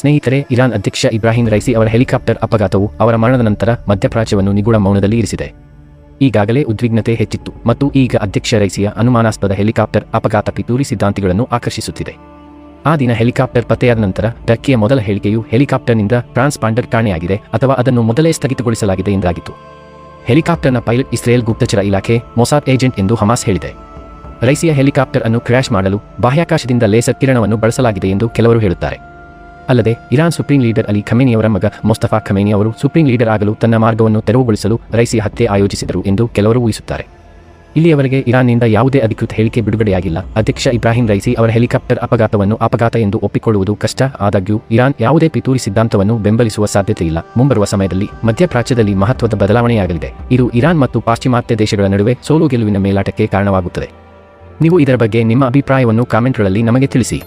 ಸ್ನೇಹಿತರೆ, ಇರಾನ್ ಅಧ್ಯಕ್ಷ ಇಬ್ರಾಹಿಂ ರೈಸಿ ಅವರ ಹೆಲಿಕಾಪ್ಟರ್ ಅಪಘಾತವು ಅವರ ಮರಣದ ನಂತರ ಮಧ್ಯಪ್ರಾಚ್ಯವನ್ನು ನಿಗೂಢ ಮೌನದಲ್ಲಿ ಇರಿಸಿದೆ. ಈಗಾಗಲೇ ಉದ್ವಿಗ್ನತೆ ಹೆಚ್ಚಿತ್ತು ಮತ್ತು ಈಗ ಅಧ್ಯಕ್ಷ ರೈಸಿಯ ಅನುಮಾನಾಸ್ಪದ ಹೆಲಿಕಾಪ್ಟರ್ ಅಪಘಾತ ಪಿತೂರಿ ಸಿದ್ಧಾಂತಿಗಳನ್ನು ಆಕರ್ಷಿಸುತ್ತಿದೆ. ಆ ದಿನ ಹೆಲಿಕಾಪ್ಟರ್ ಪತ್ತೆಯಾದ ನಂತರ ಟರ್ಕಿಯ ಮೊದಲ ಹೇಳಿಕೆಯು ಹೆಲಿಕಾಪ್ಟರ್ನಿಂದ ಟ್ರಾನ್ಸ್ಪಾಂಡರ್ ಕಾಣೆಯಾಗಿದೆ ಅಥವಾ ಅದನ್ನು ಮೊದಲೇ ಸ್ಥಗಿತಗೊಳಿಸಲಾಗಿದೆ ಎಂದಾಗಿತ್ತು. ಹೆಲಿಕಾಪ್ಟರ್ನ ಪೈಲಟ್ ಇಸ್ರೇಲ್ ಗುಪ್ತಚರ ಇಲಾಖೆ ಮೊಸಾದ್ ಏಜೆಂಟ್ ಎಂದು ಹಮಾಸ್ ಹೇಳಿದೆ. ರೈಸಿಯ ಹೆಲಿಕಾಪ್ಟರ್ ಅನ್ನು ಕ್ರ್ಯಾಶ್ ಮಾಡಲು ಬಾಹ್ಯಾಕಾಶದಿಂದ ಲೇಸರ್ ಕಿರಣವನ್ನು ಬಳಸಲಾಗಿದೆ ಎಂದು ಕೆಲವರು ಹೇಳುತ್ತಾರೆ. ಅಲ್ಲದೆ, ಇರಾನ್ ಸುಪ್ರೀಂ ಲೀಡರ್ ಅಲಿ ಖಮೇನಿಯವರ ಮಗ ಮೊಸ್ತಫಾ ಖಮೇನಿ ಅವರು ಸುಪ್ರೀಂ ಲೀಡರ್ ಆಗಲು ತನ್ನ ಮಾರ್ಗವನ್ನು ತೆರವುಗೊಳಿಸಲು ರೈಸಿ ಹತ್ಯೆ ಆಯೋಜಿಸಿದರು ಎಂದು ಕೆಲವರು ಊಹಿಸುತ್ತಾರೆ. ಇಲ್ಲಿಯವರೆಗೆ ಇರಾನ್ನಿಂದ ಯಾವುದೇ ಅಧಿಕೃತ ಹೇಳಿಕೆ ಬಿಡುಗಡೆಯಾಗಿಲ್ಲ. ಅಧ್ಯಕ್ಷ ಇಬ್ರಾಹಿಂ ರೈಸಿ ಅವರ ಹೆಲಿಕಾಪ್ಟರ್ ಅಪಘಾತವನ್ನು ಅಪಘಾತ ಎಂದು ಒಪ್ಪಿಕೊಳ್ಳುವುದು ಕಷ್ಟ. ಆದಾಗ್ಯೂ, ಇರಾನ್ ಯಾವುದೇ ಪಿತೂರಿ ಸಿದ್ಧಾಂತವನ್ನು ಬೆಂಬಲಿಸುವ ಸಾಧ್ಯತೆಯಿಲ್ಲ ಮುಂಬರುವ ಸಮಯದಲ್ಲಿ ಮಧ್ಯಪ್ರಾಚ್ಯದಲ್ಲಿ ಮಹತ್ವದ ಬದಲಾವಣೆಯಾಗಲಿದೆ. ಇದು ಇರಾನ್ ಮತ್ತು ಪಾಶ್ಚಿಮಾತ್ಯ ದೇಶಗಳ ನಡುವೆ ಸೋಲು ಗೆಲುವಿನ ಮೇಲಾಟಕ್ಕೆ ಕಾರಣವಾಗುತ್ತದೆ. ನೀವು ಇದರ ಬಗ್ಗೆ ನಿಮ್ಮ ಅಭಿಪ್ರಾಯವನ್ನು ಕಾಮೆಂಟ್ಗಳಲ್ಲಿ ನಮಗೆ ತಿಳಿಸಿ.